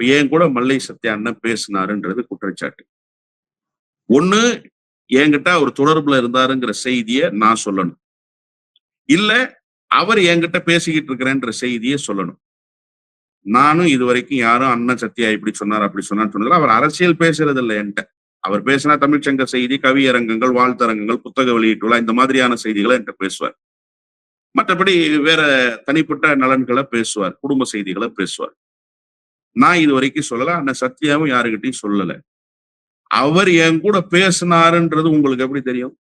இப்ப என் கூட மல்லை சத்யா அண்ணன் பேசினாருன்றது குற்றச்சாட்டு. ஒண்ணு என்கிட்ட அவர் தொடர்புல இருந்தாருங்கிற செய்தியை நான் சொல்லணும். இல்ல அவர் என்கிட்ட பேசிக்கிட்டு இருக்கிறேன்ற செய்தியை சொல்லணும். நானும் இது வரைக்கும் யாரும் அண்ணன் சத்யா இப்படி சொன்னார் அப்படி சொன்னார் சொன்னதில்ல. அவர் அரசியல் பேசுறது இல்லை என்கிட்ட. அவர் பேசினா தமிழ்ச்சங்க செய்தி கவியரங்கங்கள் வாழ்த்தரங்கங்கள் புத்தக வெளியீட்டு இந்த மாதிரியான செய்திகளை என்கிட்ட பேசுவார். மற்றபடி வேற தனிப்பட்ட நலன்களை பேசுவார் குடும்ப செய்திகளை பேசுவார். நான் இது வரைக்கும் சொல்லல அண்ணன் சத்யாவும் யாருக்கிட்டையும் சொல்லல. அவர் என் கூட பேசினாருன்றது உங்களுக்கு எப்படி தெரியும்?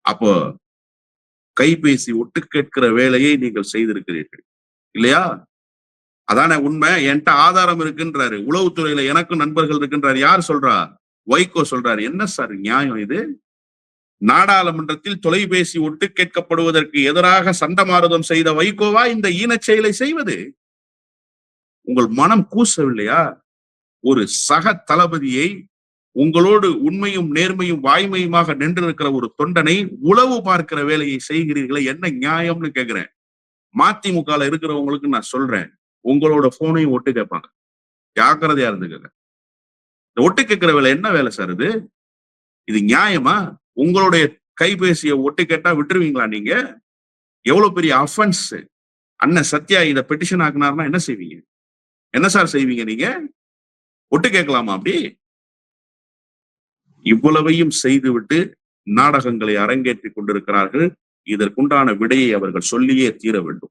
அப்போ கைபேசி ஒட்டு கேட்கிற வேலையை நீங்கள் செய்திருக்கிறீர்கள். இல்லையா? அதானே உண்மை? என்கிட்ட ஆதாரம் இருக்குன்றாரு. உளவுத்துறையில எனக்கும் நண்பர்கள் இருக்கின்றார். யார் சொல்றா? வைகோ சொல்றாரு. என்ன சார் நியாயம் இது? நாடாளுமன்றத்தில் தொலைபேசி ஒட்டு கேட்கப்படுவதற்கு எதிராக சண்டமாரதம் செய்த வைகோவா இந்த ஈனச் செயலை செய்வது? உங்கள் மனம் கூசவில்லையா? ஒரு சக தளபதியை உங்களோடு உண்மையும் நேர்மையும் வாய்மையுமாக நின்றிருக்கிற ஒரு தொண்டனை உளவு பார்க்கிற வேலையை செய்கிறீர்களே என்ன நியாயம்னு கேக்குறேன். மதிமுகல இருக்கிறவங்களுக்கு நான் சொல்றேன் உங்களோட போனையும் ஒட்டு கேட்பாங்க. ஜாக்கிரதையா இருந்துக்கங்க. இந்த ஒட்டு கேட்கிற வேலை என்ன வேலை சார் இது? இது நியாயமா? உங்களுடைய கைபேசியை ஒட்டு கேட்டா விட்டுருவீங்களா நீங்க? எவ்வளவு பெரிய அஃபன்ஸ் அண்ணன் சத்யா இதை பெட்டிஷன் ஆக்குனாருன்னா என்ன செய்வீங்க? என்ன சார் செய்வீங்க நீங்க? ஒட்டு கேட்கலாமா அப்படி? இவ்வளவையும் செய்துவிட்டு நாடகங்களை அரங்கேற்றிக் கொண்டிருக்கிறார்கள். இதற்குண்டான விடையை அவர்கள் சொல்லியே தீர வேண்டும்.